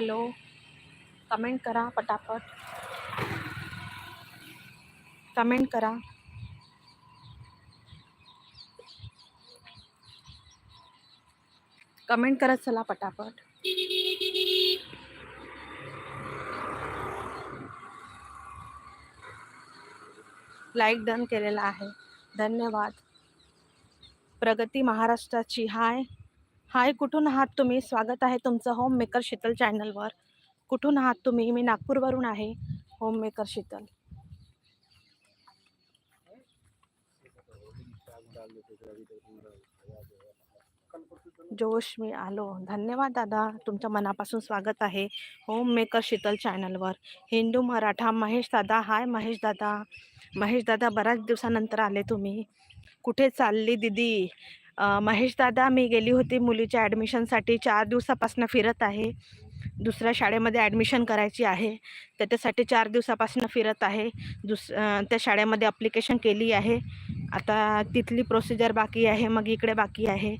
Hello. Comment करा पटापट. Comment करा. कमेंट करत चला पटापट. लाईक डन केलेला आहे. धन्यवाद. प्रगती महाराष्ट्राची हाय. हाय कुठून आहात तुम्ही? स्वागत आहे तुमचं होम मेकर शीतल चॅनलवर कुठून आहात तुम्ही? मी नागपूरवरून आहे होम मेकर शीतल. जोश मी आलो. धन्यवाद दादा तुमच्या मनापासून स्वागत आहे होम मेकर शीतल चॅनलवर हिंदू मराठा महेश दादा हाय महेश दादा. महेश दादा बऱ्याच दिवसानंतर आले तुम्ही. कुठे चालली दिदी? महेश दादा मी गेली होती मुलीच्या ॲडमिशनसाठी चार दिवसापासून फिरत आहे. दुसऱ्या शाळेमध्ये ॲडमिशन करायची आहे. त्याच्यासाठी चार दिवसापासून फिरत आहे. दुस त्या शाळेमध्ये अप्लिकेशन केली आहे. आता तिथली प्रोसिजर बाकी आहे मग इकडे बाकी आहे.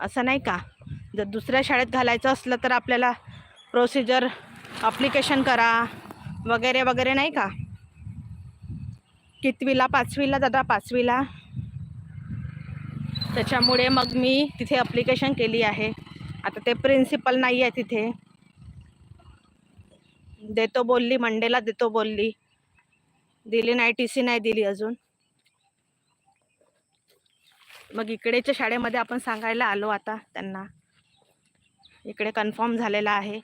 असं नाही का? जर दुसऱ्या शाळेत घालायचं असलं तर आपल्याला प्रोसिजर अप्लिकेशन करा. वगैरे वगैरे नाही का? कितवीला पाचवीला दादा पाचवीला? त्याच्यामुळे मग मी तिथे अप्लिकेशन केली आहे. आता ते प्रिन्सिपल नाही आहे तिथे. देतो बोलली मंडेला देतो बोलली. दिली नाही टी सी नाही दिली अजून. मग इकडेच्या शाळेमध्ये आपण सांगायला आलो आता त्यांना. इकडे कन्फर्म झालेला आहे.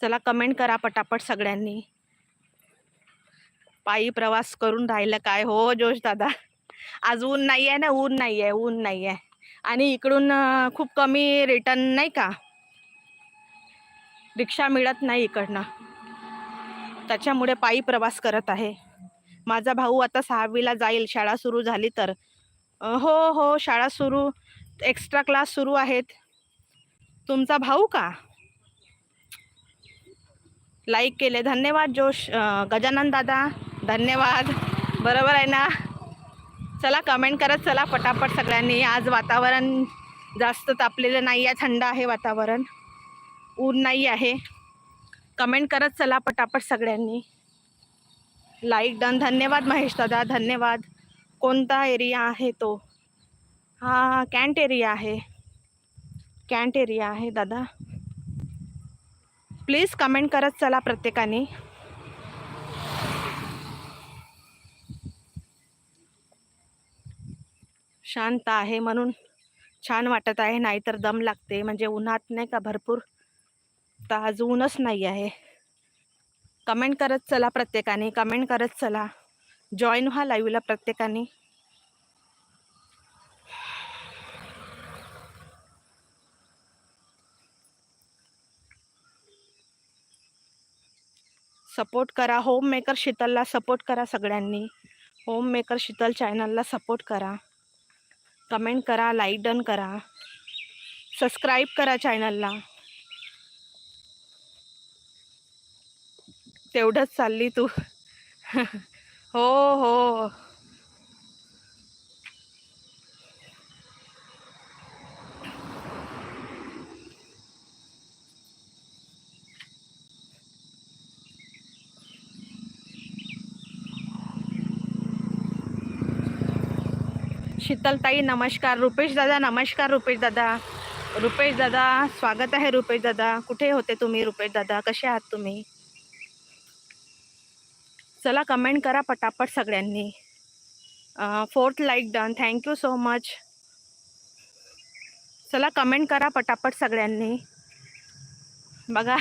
चला कमेंट करा पटापट सगळ्यांनी. पायी प्रवास करून राहिलं काय? हो जोश दादा. आज ऊन नाही आहे ना ऊन नाही आहे ऊन नाही आहे आणि इकडून खूप कमी रिटर्न नाही का? रिक्षा मिळत नाही इकडनं. त्याच्यामुळे पायी प्रवास करत आहे. माझा भाऊ आता सहावीला जाईल शाळा सुरू झाली तर. हो हो शाळा सुरू एक्स्ट्रा क्लास सुरू आहेत. तुमचा भाऊ का? लाईक केले. धन्यवाद जोश गजानन दादा. धन्यवाद. बरोबर आहे ना? चला कमेंट करत चला पटापट सगळ्यांनी. आज वातावरण जास्त तापलेलं नाही आहे थंड आहे वातावरण. ऊन नाही आहे. कमेंट करत चला पटापट सगळ्यांनी. लाईक डन धन्यवाद महेश दादा धन्यवाद. कोणता एरिया आहे तो? हा कॅन्ट एरिया आहे. कॅन्ट एरिया आहे दादा. प्लीज कमेंट करत चला प्रत्येकाने. शांत आहे म्हणून छान वाटत आहे. नाहीतर दम लागते. म्हणजे उन्हात नाही का भरपूर? तर आज ऊनच नाही आहे. कमेंट करत चला प्रत्येकाने. कमेंट करत चला. जॉईन व्हा लाईव्हला प्रत्येकाने. सपोर्ट करा. होम मेकर शीतलला सपोर्ट करा सगळ्यांनी. होम मेकर शीतल चॅनलला सपोर्ट करा. कमेंट करा लाईक डन करा. सबस्क्राईब करा चॅनलला तेवढंच चालली तू. हो हो. शीतलताई नमस्कार. रुपेश दादा नमस्कार रुपेश दादा. रुपेश दादा स्वागत आहे रुपेश दादा. कुठे होते तुम्ही रुपेश दादा? कसे आहात तुम्ही? चला कमेंट करा पटापट सगळ्यांनी. Fourth like done thank you so much चला कमेंट करा पटापट सगळ्यांनी. बघा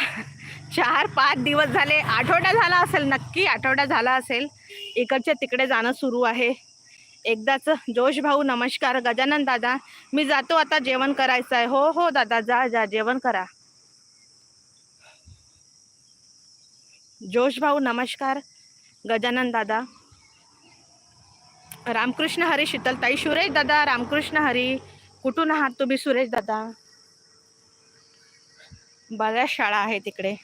चार पाच दिवस झाले. आठवडा झाला असेल नक्की आठवडा झाला असेल. इकडच्या तिकडे जाणं सुरू आहे. एकदाच जोश भाऊ नमस्कार गजानन दादा. मी जातो आता जेवण करायचं आहे. हो हो दादा जा जा जेवण करा. जोश भाऊ नमस्कार गजानन दादा. रामकृष्ण हरी शीतलताई सुरेश दादा रामकृष्ण हरी. कुठून आहात तुम्ही सुरेश दादा? बऱ्याच शाळा आहेत तिकडे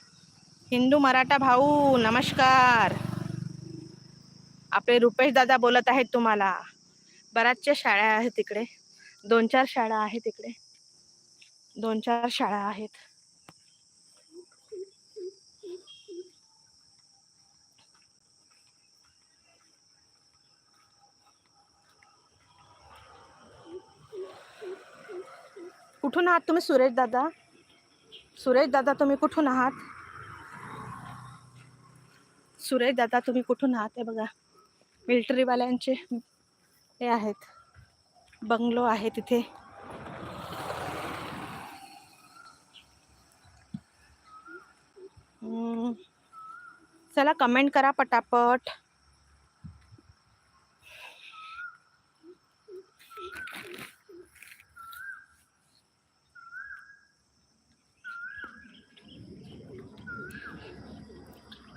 हिंदू मराठा भाऊ नमस्कार. आपले रुपेश दादा बोलत आहेत तुम्हाला. बऱ्याचशा शाळा आहेत तिकडे. दोन चार शाळा आहेत तिकडे. दोन चार शाळा आहेत. कुठून आहात तुम्ही सुरेश दादा? सुरेश दादा तुम्ही कुठून आहात? सुरेश दादा तुम्ही कुठून आहात? हे बघा. मिल्टरीवाल्यांचे हे आहेत. बंगलो आहे तिथे. चला कमेंट करा पटापट.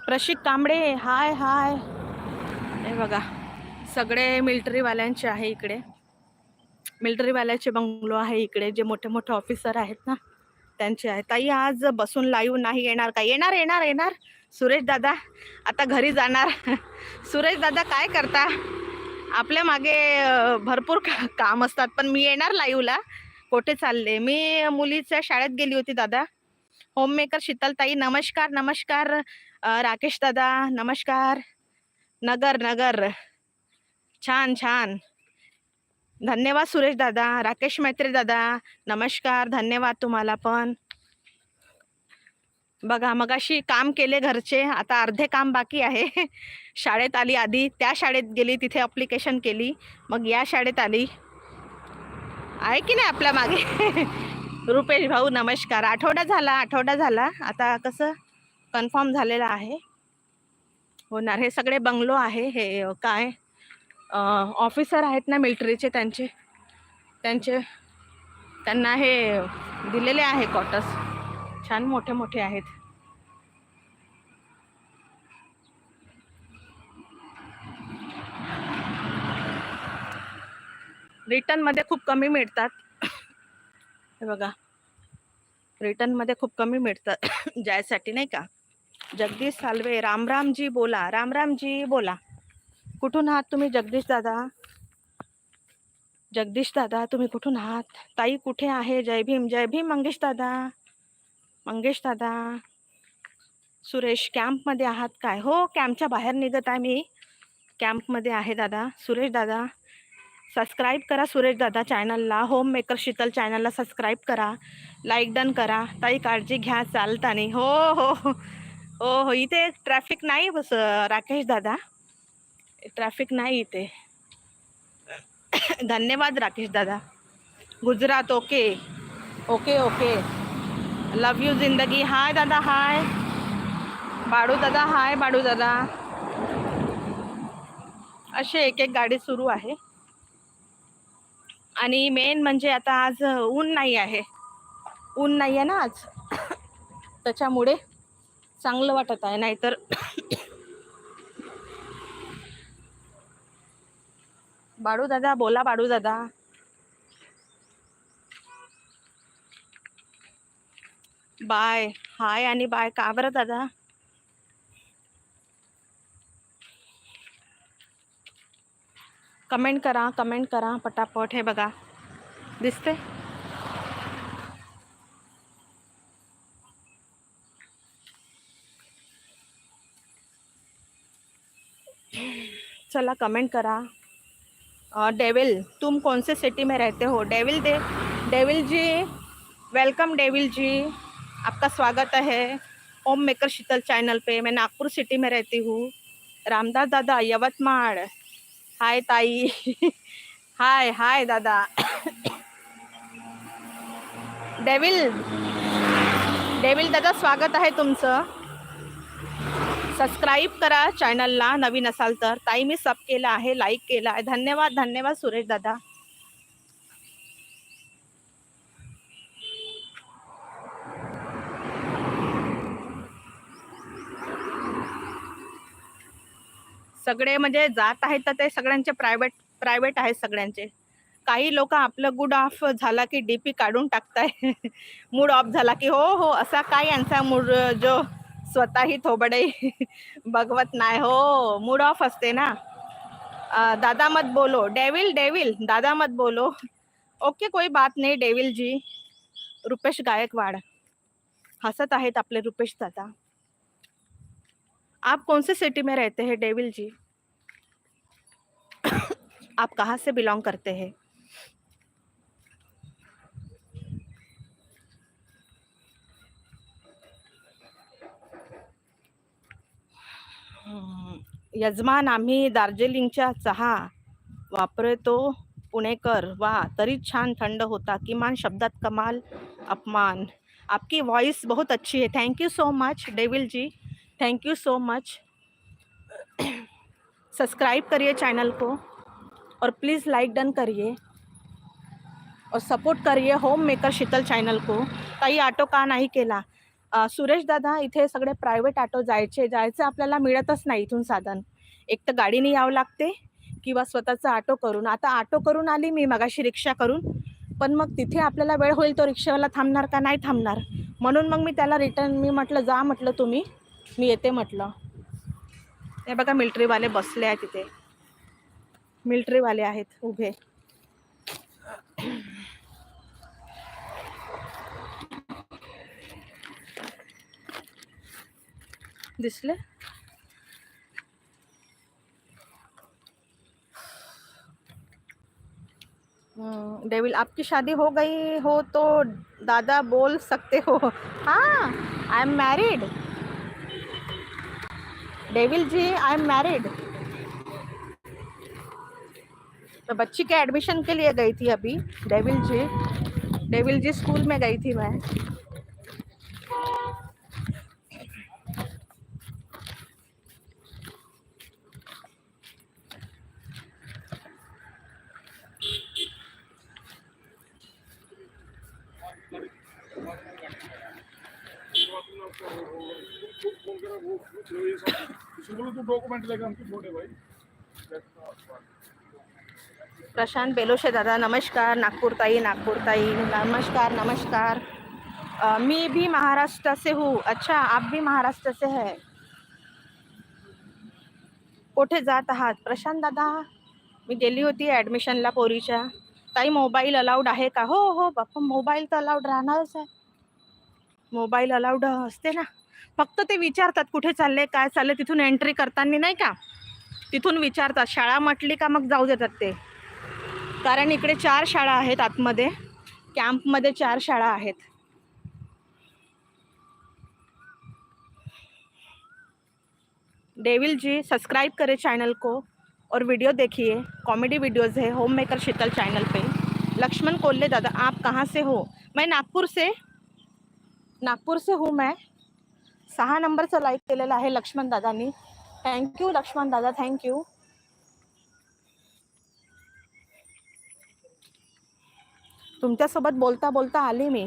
प्रशिक कांबळे हाय हाय. हे बघा सगळे मिल्टरीवाल्यांचे आहे इकडे. मिल्टरीवाल्याचे बंगलो आहे इकडे जे मोठे मोठे ऑफिसर आहेत ना त्यांचे आहे. ताई आज बसून लाईव्ह नाही येणार का? येणार येणार येणार. सुरेश दादा आता घरी जाणार. सुरेश दादा काय करता? आपल्या मागे भरपूर का- काम असतात पण मी येणार लाईव्हला कुठे चालले? मी मुलीच्या शाळेत गेली होती दादा. होममेकर शीतलताई नमस्कार नमस्कार. राकेश दादा नमस्कार. नगर नगर. छान छान. धन्यवाद सुरेश दादा राकेश मैत्रे दादा. नमस्कार धन्यवाद तुम्हाला पण. बघा मगाशी काम केले घरचे आता अर्धे काम बाकी आहे. शाळेत आली आधी त्या शाळेत गेली तिथे अप्लिकेशन केली. मग या शाळेत आली. आहे की नाही आपल्या मागे? रुपेश भाऊ नमस्कार. आठवडा झाला आठवडा झाला. आता कसं? कन्फर्म झालेलं आहे. होणार. हे सगळे बंगलो आहे. हे काय ऑफिसर आहेत ना मिलिटरीचे त्यांचे. त्यांचे त्यांना हे दिलेले आहे कॉटर्स छान मोठे मोठे आहेत. रिटर्नमध्ये खूप कमी मिळतात. हे बघा. रिटर्नमध्ये खूप कमी मिळतात. जायसाठी नाही का? जगदीश सालवे रामरामजी बोला. रामरामजी बोला. कुठून आहात तुम्ही जगदीश दादा? जगदीश दादा तुम्ही कुठून आहात? ताई कुठे आहे? जय भीम जय भीम मंगेश दादा. मंगेश दादा सुरेश कॅम्पमध्ये आहात काय? हो कॅम्पच्या बाहेर निघत आहे मी. कॅम्पमध्ये आहे दादा सुरेश दादा. सबस्क्राईब करा सुरेश दादा चॅनलला. होम मेकर शीतल चॅनलला सबस्क्राईब करा. लाईक डन करा. ताई काळजी घ्या चालताना. हो हो. हो. हो हो इथे ट्रॅफिक नाही बस राकेश दादा. ट्रॅफिक नाही इथे. धन्यवाद राकेश दादा. Gujarat okay. Okay okay. Love you जिंदगी. हाय दादा हाय बाडू दादा हाय बाडू दादा. असे एक एक गाडी सुरू आहे. आणि मेन म्हणजे आता आज ऊन नाही आहे. ऊन नाही आहे ना आज. त्याच्यामुळे चांगलं वाटत आहे नाहीतर बाडू दादा बोला बाडू दादा. बाय हाय आणि बाय का बरं दादा? कमेंट करा कमेंट करा पटापट हे बघा. दिसते चला कमेंट करा. डेविल तुम कौन से सिटी में रहते हो? डेविल दे Devil ji welcome Devil ji. आपका स्वागत है होम मेकर शीतल चैनल पे. मैं नागपुर सिटी में रहती हूँ. रामदास दादा यवतमाळ. हाय ताई. हाय हाय दादा. डेविल डेविल दादा स्वागत आहे तुमचं. सबस्क्राईब करा चॅनलला नवीन असाल तर. ताई मी सब केलं आहे लाईक केला आहे. धन्यवाद धन्यवाद सुरेश दादा. सगळे म्हणजे जात आहेत तर ते सगळ्यांचे प्रायव्हेट प्रायव्हेट आहेत सगळ्यांचे. काही लोक आपलं गुड ऑफ झाला की डीपी काढून टाकताय. मूड ऑफ झाला की हो हो असा काय यांचा मूड जो स्वतःही थोबडे बघवत नाही हो मूड ऑफ़ असते ना. अ, दादा मत बोलो. डेविल डेविल दादा मत बोलो. ओके कोई बात नहीं डेविल जी. रुपेश गायकवाड. हसत आहेत आपले रुपेश दादा. आप कौन से सिटी में रहते हैं डेविल जी? आप कहाँ से बिलोंग करते हैं? यजमान आम्ही दार्जिलिंगच्या चहा वापरतो पुणेकर. वा तरी छान थंड होता. किमान शब्दात कमाल अपमान. आपकी वॉइस बहुत अच्छी है. Thank you so much Devil ji thank you so much subscribe करिए चैनल को और प्लीज़ लाइक डन करिए और सपोर्ट करिए होम मेकर शीतल चॅनल को. काही ऑटो का नाही केला. सुरेश दादा इथे सगळे प्रायव्हेट ऑटो जायचे जायचं आपल्याला मिळतच नाही इथून साधन. एक तर गाडीने यावं लागते किंवा स्वतःचा ऑटो करून. आता ऑटो करून आली मी मगाशी रिक्षा करून. पण मग तिथे आपल्याला वेळ होईल तो रिक्षावाला थांबणार का नाही थांबणार? म्हणून मग मी त्याला रिटर्न मी म्हटलं जा म्हटलं तुम्ही. मी येते म्हटलं. हे बघा मिल्ट्रीवाले बसले आहे तिथे मिल्ट्रीवाले आहेत उभे. दिसले? हम्म, डेविल आपकी शादी हो गई हो तो दादा बोल सकते हो। हाँ I am married Devil ji I am married तो बच्ची के एडमिशन के लिए गई थी अभी Devil ji. Devil ji school में गई थी मैं। डॉक्यूमेंट लेकर हमको भाई. प्रशांत बेलोशे दादा नमस्कार नागपूर ताई नागपूर ताई नमस्कार. नमस्कार मी भी महाराष्ट्र से हूँ. अच्छा आप भी महाराष्ट्र से है. कुठे जात आहात? प्रशांत दादा मी गेली होती ॲडमिशनला पोरीच्या. ताई मोबाईल अलाउड आहे का? हो हो बाप्पा मोबाईल तर अलाउड राहणारच आहे. मोबाईल अलाउड असते ना. फक्त ते विचारतात कुठे चालले काय चालले तिथून एंट्री करताना नाही का? तिथून विचारतात शाळा म्हटली का मग जाऊ देतात ते? कारण इकडे चार शाळा आहेत आतमध्ये. कॅम्पमध्ये चार शाळा आहेत. डेविल जी सब्सक्राइब करें चैनल को और वीडियो देखिए। कॉमेडी वीडियोस है होम मेकर शीतल चैनल पे। लक्ष्मण कोल्ले दादा आप कहाँ से हो? मैं नागपूर से। नागपूर से हूँ मैं। सहा नंबरचं लाईक केलेलं आहे लक्ष्मण दादांनी. थँक्यू लक्ष्मण दादा थँक्यू तुमच्यासोबत बोलता बोलता आली मी.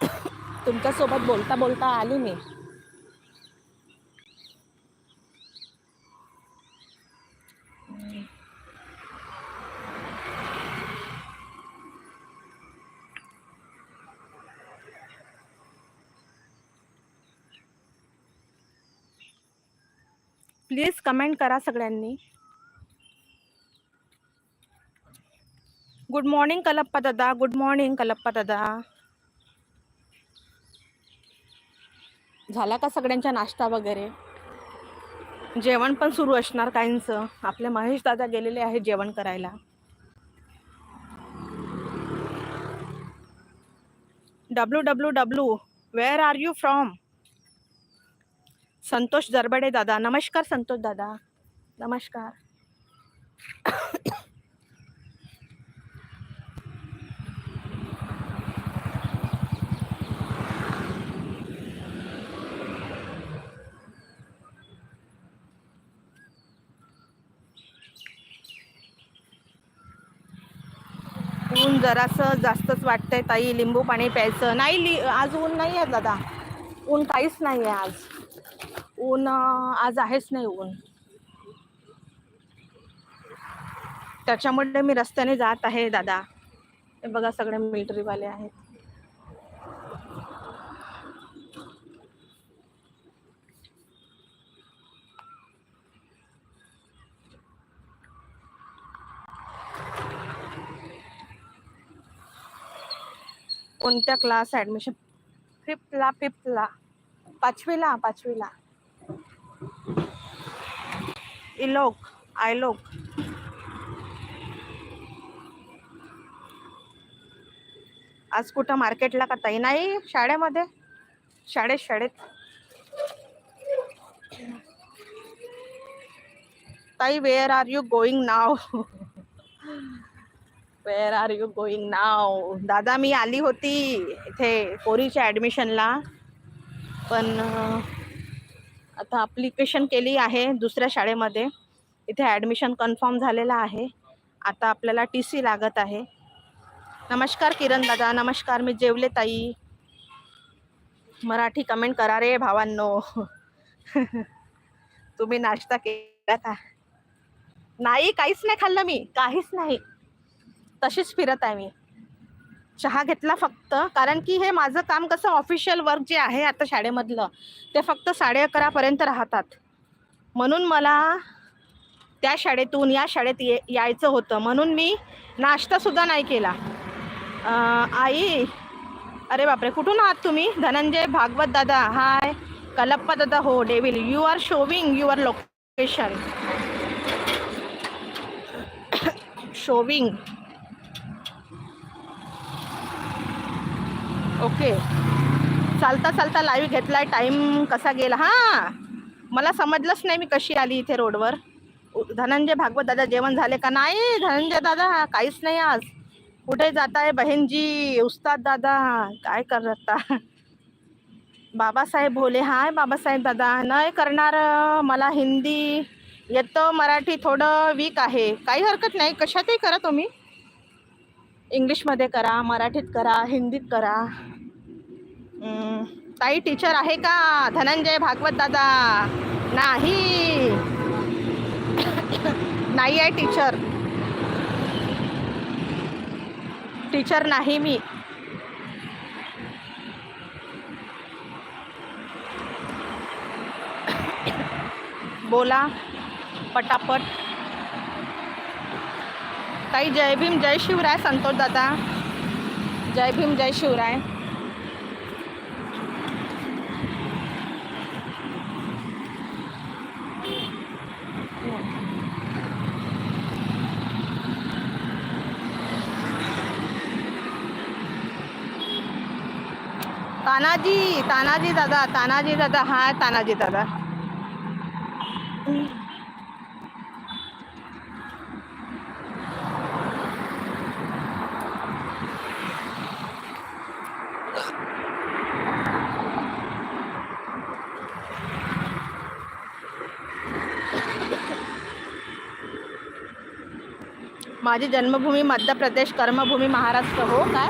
तुमच्यासोबत बोलता बोलता आली मी. प्लीज कमेंट करा सगळ्यांनी. गुड मॉर्निंग कलप्पा दादा. गुड मॉर्निंग कलप्पा दादा. झाला का सगळ्यांचा नाश्ता वगैरे? जेवण पण सुरू असणार काहींचं. आपले महेश दादा गेलेले आहेत जेवण करायला. W W W where are you from Santosh Jarbade दादा. नमस्कार संतोष दादा. नमस्कार. ऊन जरासं जास्तच वाटतंय ताई. लिंबू पाणी प्यायचं. नाही लि आज ऊन नाही आहे दादा. ऊन काहीच नाही आहे आज. ऊन आज आहेच नाही ऊन. त्याच्यामुळे मी रस्त्याने जात आहे दादा. हे बघा सगळे मिलिटरीवाले आहेत. कोणत्या क्लास ॲडमिशन फिफ्थला फिफ्थला पाचवीला पाचवीला. इलोक आयलोक. आज कुठं मार्केटला का ताई? नाही शाळेमध्ये. शाळेत शाळेत. ताई where are you going now where are you going now दादा मी आली होती इथे पोरीच्या ॲडमिशनला पण आता अप्लिकेशन केली आहे दुसऱ्या शाळेमध्ये. इथे ॲडमिशन कन्फर्म झालेलं आहे. आता आपल्याला टी सी लागत आहे. नमस्कार किरण दादा नमस्कार मी जेवले ताई. मराठी कमेंट करा रे भावांनो. तुम्ही नाश्ता केला का नाही काहीच नाही खाल्लं मी. काहीच नाही. तशीच फिरत आहे मी. चहा घेतला फक्त. कारण की हे माझं काम कसं ऑफिशियल वर्क जे आहे आता शाळेमधलं ते फक्त साडे अकरापर्यंत राहतात. म्हणून मला त्या शाळेतून या शाळेत ये यायचं होतं. म्हणून मी नाश्तासुद्धा नाही केला. आई अरे बापरे कुठून आहात तुम्ही? धनंजय भागवत दादा. हाय. कलप्पा दादा हो devil. You are showing your location showing okay. चालता चालता लाईव्ह घेतलाय टाईम कसा गेला? हां. मला समजलंच नाही मी कशी आली इथे रोडवर. उ- धनंजय भागवत दादा जेवण झाले का? नाही धनंजय दादा काहीच नाही आज. कुठे जात आहे बहीणजी? उस्ताद दादा काय करता बाबासाहेब भोले हाय बाबासाहेब दादा. नाही करणार मला हिंदी येतं मराठी थोडं वीक आहे. काही हरकत नाही कशातही करा तुम्ही. इंग्लिशमध्ये करा मराठीत करा हिंदीत करा. ताई टीचर आहे का? धनंजय भागवत दादा. नाही. नाही आहे टीचर टीचर नाही मी. बोला पटापट. काही जय भीम, जय शिवराय, संतोष दादा। जय भीम, जय शिवराय। तानाजी तानाजी दादा तानाजी दादा, हा, तानाजी दादा। माझी जन्मभूमी मध्य प्रदेश, कर्मभूमी महाराष्ट्र, हो काय?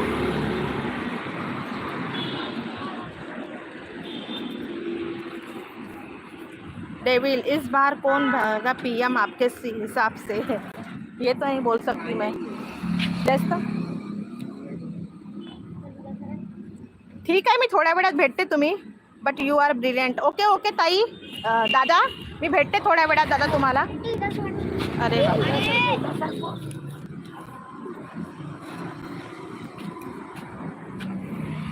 डेविल इस बार कौन भागा पीएम आपके हिसाब से है। ये तो नहीं बोल सकती मैं। तेच ठीक आहे मी थोड्या वेळात भेटते तुम्ही but you are brilliant okay okay ताई। दादा, मी भेटते थोड्या वेळात दादा तुम्हाला अरे.